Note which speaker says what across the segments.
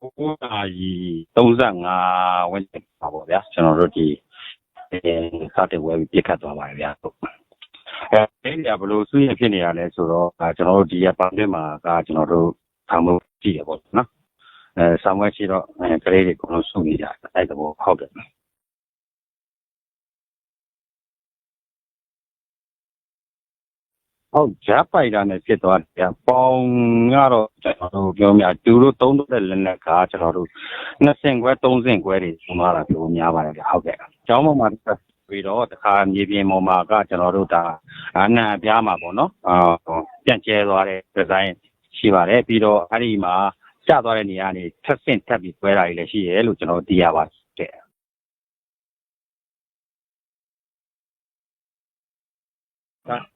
Speaker 1: 9နာရီ35ဝန်းကျင်ပါပေါ့ဗျာကျွန်တော်တို့ဒီအဲစတဲ့ဝယ်ပြီးပြစ်ခတ်သွားပါတယ်ဗျာဟုတ်အဲဒီကဘလို့ဆွေးရဖြစ်နေရလဲဆိုတော့ဒါကျွန်တော်တို့ဒီရပန်တွင်းမှာကကျွန်တော်တို့ဆောင်မှုကြည့်ရပေါ့နော်အဲဆောင်ဝဲရှိတော့အဲကလေးတွေအကုန်လုံးစုနေကြအဲ့ဒါဘောဟုတ်တယ် ဟုတ်ဂျာပိုက်တာနဲ့ဖြစ်သွားတယ်။ပေါင်ကတော့ကျွန်တော်တို့ပြောမြသူတို့သုံးတဲ့လက်နက်ကကျွန်တော်တို့နှစ်ဆင့်ခွဲသုံးဆင့်ခွဲတွေပုံသွားတာပြောများပါတယ်ဗျဟုတ်ကဲ့။ကျောင်းပေါ်မှာပြီးတော့တခါမြေပြင်ပေါ်မှာကကျွန်တော်တို့ဒါအနံအပြားမှာပေါ့နော်အာပြန့်ကျဲသွားတဲ့ဒီဇိုင်းရှိပါတယ်ပြီးတော့အဲ့ဒီမှာကျသွားတဲ့နေရာကနေထပ်ဆင့်ထပ်ပြီးခွဲတာတွေလည်းရှိရဲလို့ကျွန်တော်သိရပါတယ်။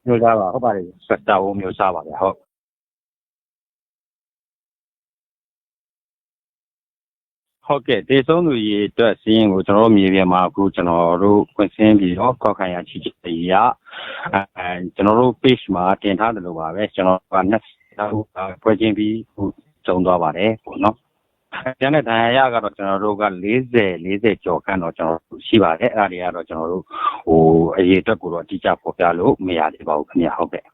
Speaker 1: မျိုးစားပါဟုတ်ပါတယ်စက်တာဝမျိုးစားပါဗျဟုတ်ဟုတ်ကဲ့ဒေဆုံးသူရေအတွက်စီးရင်ကိုကျွန်တော်တို့မြေပြင်မှာအခုကျွန်တော်တို့ခွင့်စင်းပြီးတော့ကောက်ခံရချီချီရအဲကျွန်တော်တို့ page မှာတင်ထားတယ်လို့ပါပဲကျွန်တော်ကနှစ်နောက်ဖွဲ့ချင်းပြီးဟိုကျုံသွားပါတယ်ပေါ့နော် ကျန်တဲ့ဒဏ်ရာရကတော့ကျွန်တော်တို့က40 40ကျော်ခန့်တော့ကျွန်တော်တို့ရှိပါတယ်အဲ့ဒါတွေကတော့ကျွန်တော်တို့ဟိုအရေးအတွက်ကိုတော့အတိအကျပေါ်ပြလို့မရသေးပါဘူးခင်ဗျဟုတ်ကဲ့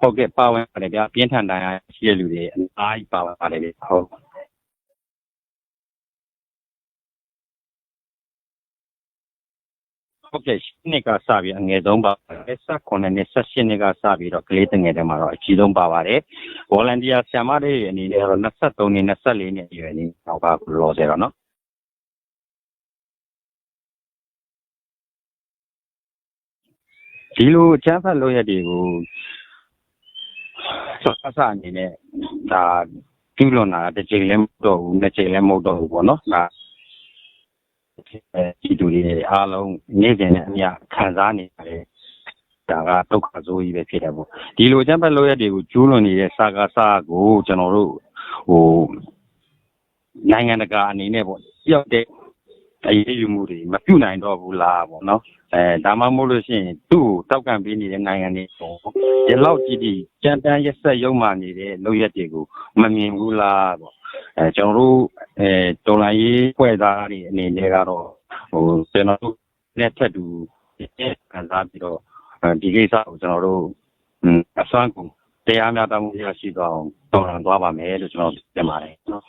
Speaker 1: ဟုတ်ကဲ့ပါဝင်ပါတယ်ဗျာပြင်းထန်ဒဏ်ရာရှိတဲ့လူတွေအများကြီးပါဝင်ပါတယ်ဗျဟုတ် ဟုတ်ကဲ့ရှင်းနေကစပြီးအငယ်ဆုံးပါ19နဲ့18နှစ်ကစပြီးတော့ကလေးတငယ်တွေမှာတော့အကြီးဆုံးပါပါတယ်။ volunteer ဆရာမတွေအနေနဲ့တော့23နှစ်24နှစ်အရွယ်နေတော့ပါလောဆယ်တော့နော်ဒီလိုအချမ်းဖတ်လို့ရတဲ့ကိုဆော့ဆာအနေနဲ့ဒါပြုလွန်တာတစ်ချိန်လည်းမဟုတ်တော့ဘူးနှစ်ချိန်လည်းမဟုတ်တော့ဘူးပေါ့နော်ဒါ အဲဒီတူတွေအားလုံးနေ့စဉ်နဲ့အမျှခံစားနေရတယ်ဒါကဒုက္ခဆိုးကြီးပဲဖြစ်တယ်ပေါ့ဒီလိုချမ်းဖတ်လို့ရတဲ့ကိုကျူးလွန်နေတဲ့စာကားစာကိုကျွန်တော်တို့ဟိုနိုင်ငံတကာအနေနဲ့ပေါ့ပြောက်တဲ့အရေးယူမှုတွေမပြုတ်နိုင်တော့ဘူးလားပေါ့နော်အဲဒါမှမဟုတ်လို့ရှိရင်သူ့ကိုတောက်ကန်ပေးနေတဲ့နိုင်ငံတွေပေါ့ဒီလောက်ကြည့်ကြည့်ကြမ်းတမ်းရက်ဆက်ရုံမှနေတဲ့လုပ်ရက်တွေကိုမမြင်ဘူးလားပေါ့အဲကျွန်တော်တို့ အဲတော်လိုင်းရေးဖွဲ့သားတွေအနေနဲ့ကတော့ဟိုကျွန်တော်တို့လက်ထက်တူခံစားပြီးတော့ဒီကိစ္စကိုကျွန်တော်တို့အစွမ်းကုန်တရားမျှတမှုရရှိသွားအောင်တော်လှန်သွားပါမယ်လို့ကျွန်တော်ပြောပါတယ်နော်